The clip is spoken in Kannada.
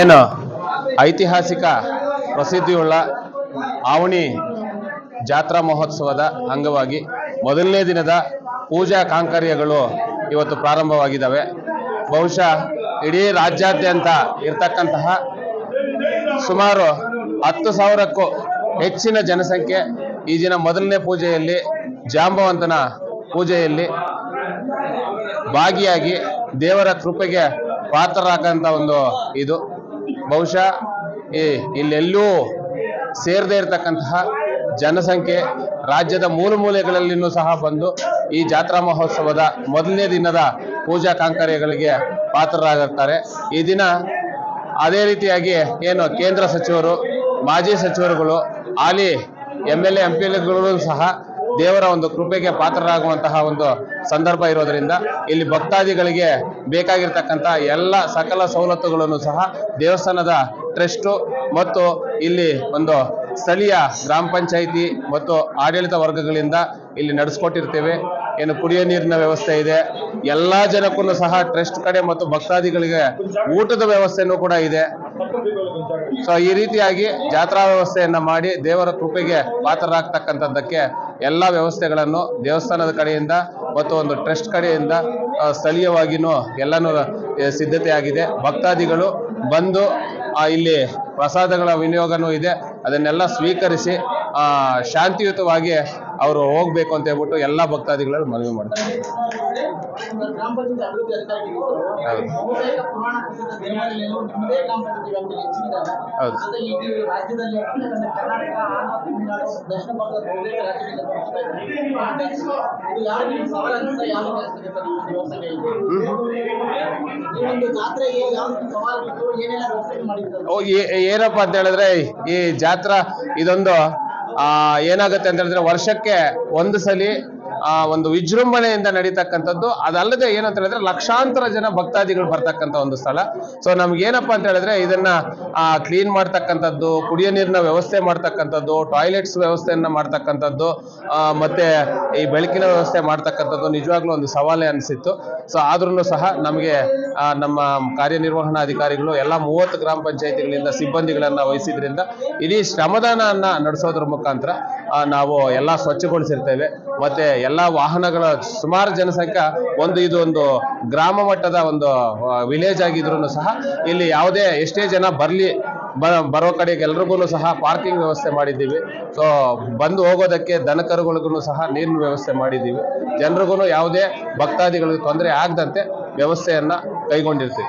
ಏನು? ಐತಿಹಾಸಿಕ ಪ್ರಸಿದ್ಧಿಯುಳ್ಳ ಆವಣಿ ಜಾತ್ರಾ ಮಹೋತ್ಸವದ ಅಂಗವಾಗಿ ಮೊದಲನೇ ದಿನದ ಪೂಜಾ ಕಾಂಕರ್ಯಗಳು ಇವತ್ತು ಪ್ರಾರಂಭವಾಗಿದ್ದಾವೆ. ಬಹುಶಃ ಇಡೀ ರಾಜ್ಯಾದ್ಯಂತ ಇರ್ತಕ್ಕಂತಹ ಸುಮಾರು ಹತ್ತು ಸಾವಿರಕ್ಕೂ ಹೆಚ್ಚಿನ ಜನಸಂಖ್ಯೆ ಈ ದಿನ ಮೊದಲನೇ ಪೂಜೆಯಲ್ಲಿ, ಜಾಂಬವಂತನ ಪೂಜೆಯಲ್ಲಿ ಭಾಗಿಯಾಗಿ ದೇವರ ಕೃಪೆಗೆ ಪಾತ್ರರಾಗಂತ ಒಂದು ಇದು. ಬಹುಶಃ ಈ ಇಲ್ಲೆಲ್ಲೂ ಸೇರದೇ ಇರತಕ್ಕಂತಹ ಜನಸಂಖ್ಯೆ ರಾಜ್ಯದ ಮೂಲ ಮೂಲೆಗಳಲ್ಲಿನೂ ಸಹ ಬಂದು ಈ ಜಾತ್ರಾ ಮಹೋತ್ಸವದ ಮೊದಲನೇ ದಿನದ ಪೂಜಾ ಕಾಂಕರ್ಯಗಳಿಗೆ ಪಾತ್ರರಾಗಿರ್ತಾರೆ. ಈ ದಿನ ಅದೇ ರೀತಿಯಾಗಿ ಏನು ಕೇಂದ್ರ ಸಚಿವರು, ಮಾಜಿ ಸಚಿವರುಗಳು, ಹಾಲಿ M L A, M P ಸಹ ದೇವರ ಒಂದು ಕೃಪೆಗೆ ಪಾತ್ರರಾಗುವಂತಹ ಒಂದು ಸಂದರ್ಭ ಇರೋದರಿಂದ ಇಲ್ಲಿ ಭಕ್ತಾದಿಗಳಿಗೆ ಬೇಕಾಗಿರ್ತಕ್ಕಂಥ ಎಲ್ಲ ಸಕಲ ಸವಲತ್ತುಗಳನ್ನು ಸಹ ದೇವಸ್ಥಾನದ ಟ್ರಸ್ಟು ಮತ್ತು ಇಲ್ಲಿ ಒಂದು ಸ್ಥಳೀಯ ಗ್ರಾಮ ಪಂಚಾಯಿತಿ ಮತ್ತು ಆಡಳಿತ ವರ್ಗಗಳಿಂದ ಇಲ್ಲಿ ನಡೆಸ್ಕೊಟ್ಟಿರ್ತೇವೆ. ಏನು ಕುಡಿಯೋ ನೀರಿನ ವ್ಯವಸ್ಥೆ ಇದೆ. ಎಲ್ಲ ಜನಕ್ಕೂ ಸಹ ಟ್ರಸ್ಟ್ ಕಡೆ ಮತ್ತು ಭಕ್ತಾದಿಗಳಿಗೆ ಊಟದ ವ್ಯವಸ್ಥೆನೂ ಕೂಡ ಇದೆ. ಸೊ ಈ ರೀತಿಯಾಗಿ ಜಾತ್ರಾ ವ್ಯವಸ್ಥೆಯನ್ನು ಮಾಡಿ ದೇವರ ಕೃಪೆಗೆ ಪಾತ್ರರಾಗ್ತಕ್ಕಂಥದ್ದಕ್ಕೆ ಎಲ್ಲ ವ್ಯವಸ್ಥೆಗಳನ್ನು ದೇವಸ್ಥಾನದ ಕಡೆಯಿಂದ ಮತ್ತು ಒಂದು ಟ್ರಸ್ಟ್ ಕಡೆಯಿಂದ ಸ್ಥಳೀಯವಾಗಿಯೂ ಎಲ್ಲನೂ ಸಿದ್ಧತೆ ಆಗಿದೆ ಭಕ್ತಾದಿಗಳು ಬಂದು ಇಲ್ಲಿ ಪ್ರಸಾದಗಳ ವಿನಿಯೋಗನೂ ಇದೆ. ಅದನ್ನೆಲ್ಲ ಸ್ವೀಕರಿಸಿ ಶಾಂತಿಯುತವಾಗಿ ಅವರು ಹೋಗ್ಬೇಕು ಅಂತ ಹೇಳ್ಬಿಟ್ಟು ಎಲ್ಲ ಭಕ್ತಾದಿಗಳಲ್ಲಿ ಮನವಿ ಮಾಡ್ತಾರೆ. ಗ್ರಾಮ ಪಂಚಾಯತ್ ಅಭಿವೃದ್ಧಿ ಅಧಿಕಾರಿಗಳು ಬಹುತೇಕ ಪುರಾಣ ಪ್ರಸಿದ್ಧ ದೇವಾಲಯಗಳು ನಿಮ್ಮದೇ ಗ್ರಾಮ ಪಂಚಾಯತ್ ವ್ಯಾಪ್ತಿಗೆ ಹೆಚ್ಚಿದ್ದಾರೆ ಹೌದು. ಜೊತೆಗೆ ರಾಜ್ಯದಲ್ಲಿ ಅಂದ್ರೆ ಕರ್ನಾಟಕ ಆಂಧ್ರ ತಮಿಳುನಾಡು ದಕ್ಷಿಣ ಭಾರತದ ಬಹುತೇಕ ರಾಜ್ಯಗಳಿಂದ ಬರ್ತಾ ಇದ್ದಾರೆ. ಇದು ಯಾರಿಗೆ ಸವಾಲಾಗಿಂದ ಯಾವ ರೀತಿ ಆಗ್ತದೆ ಸರ್ ಈ ಒಂದು ಜಾತ್ರೆಗೆ ಯಾವ ರೀತಿ ಸವಾಲಾಗಿತ್ತು ಏನೆಲ್ಲ ವ್ಯವಸ್ಥೆ ಮಾಡಿದ್ದಾರೆ ಓ, ಏ- ಏನಪ್ಪಾ ಅಂತ ಹೇಳಿದ್ರೆ ಈ ಜಾತ್ರಾ ಇದೊಂದು ಆ ಏನಾಗುತ್ತೆ ಅಂತ ಹೇಳಿದ್ರೆ ವರ್ಷಕ್ಕೆ ಒಂದು ಸಲಿ ಆ ಒಂದು ವಿಜೃಂಭಣೆಯಿಂದ ನಡೀತಕ್ಕಂಥದ್ದು. ಅದಲ್ಲದೆ ಏನಂತ ಹೇಳಿದ್ರೆ ಲಕ್ಷಾಂತರ ಜನ ಭಕ್ತಾದಿಗಳು ಬರ್ತಕ್ಕಂಥ ಒಂದು ಸ್ಥಳ. ಸೊ ನಮ್ಗೆ ಏನಪ್ಪಾ ಅಂತ ಹೇಳಿದ್ರೆ ಇದನ್ನ ಕ್ಲೀನ್ ಮಾಡ್ತಕ್ಕಂಥದ್ದು, ಕುಡಿಯೋ ನೀರಿನ ವ್ಯವಸ್ಥೆ ಮಾಡ್ತಕ್ಕಂಥದ್ದು ಟಾಯ್ಲೆಟ್ಸ್ ವ್ಯವಸ್ಥೆಯನ್ನ ಮಾಡ್ತಕ್ಕಂಥದ್ದು ಮತ್ತೆ ಈ ಬೆಳಕಿನ ವ್ಯವಸ್ಥೆ ಮಾಡ್ತಕ್ಕಂಥದ್ದು ನಿಜವಾಗ್ಲೂ ಒಂದು ಸವಾಲೇ ಅನಿಸಿತ್ತು. ಸೊ ಆದ್ರೂ ಸಹ ನಮಗೆ ನಮ್ಮ ನಮ್ಮ ಕಾರ್ಯನಿರ್ವಹಣಾಧಿಕಾರಿಗಳು ಎಲ್ಲ ಮೂವತ್ತು ಗ್ರಾಮ ಪಂಚಾಯತಿಗಳಿಂದ ಸಿಬ್ಬಂದಿಗಳನ್ನ ವಹಿಸಿದ್ರಿಂದ ಇಡೀ ಶ್ರಮದಾನ ನಡೆಸೋದ್ರ ಮುಖಾಂತರ ನಾವು ಎಲ್ಲ ಸ್ವಚ್ಛಗೊಳಿಸಿರ್ತೇವೆ. ಮತ್ತೆ ಎಲ್ಲ ವಾಹನಗಳ ಸುಮಾರು ಜನಸಂಖ್ಯೆ ಒಂದು ಇದು ಒಂದು ಗ್ರಾಮ ಮಟ್ಟದ ಒಂದು ವಿಲೇಜ್ ಆಗಿದ್ರು ಸಹ ಇಲ್ಲಿ ಯಾವುದೇ ಎಷ್ಟೇ ಜನ ಬರಲಿ ಬ- ಬರೋ ಕಡೆಗೆ ಎಲ್ರಿಗೂ ಸಹ ಪಾರ್ಕಿಂಗ್ ವ್ಯವಸ್ಥೆ ಮಾಡಿದ್ದೀವಿ. ಸೊ ಬಂದು ಹೋಗೋದಕ್ಕೆ ದನಕರುಗಳಿಗೂ ಸಹ ನೀರಿನ ವ್ಯವಸ್ಥೆ ಮಾಡಿದ್ದೀವಿ. ಜನರಿಗೂ ಯಾವುದೇ ಭಕ್ತಾದಿಗಳಿಗೆ ತೊಂದರೆ ಆಗದಂತೆ ವ್ಯವಸ್ಥೆಯನ್ನ ಕೈಗೊಂಡಿರ್ತೀವಿ.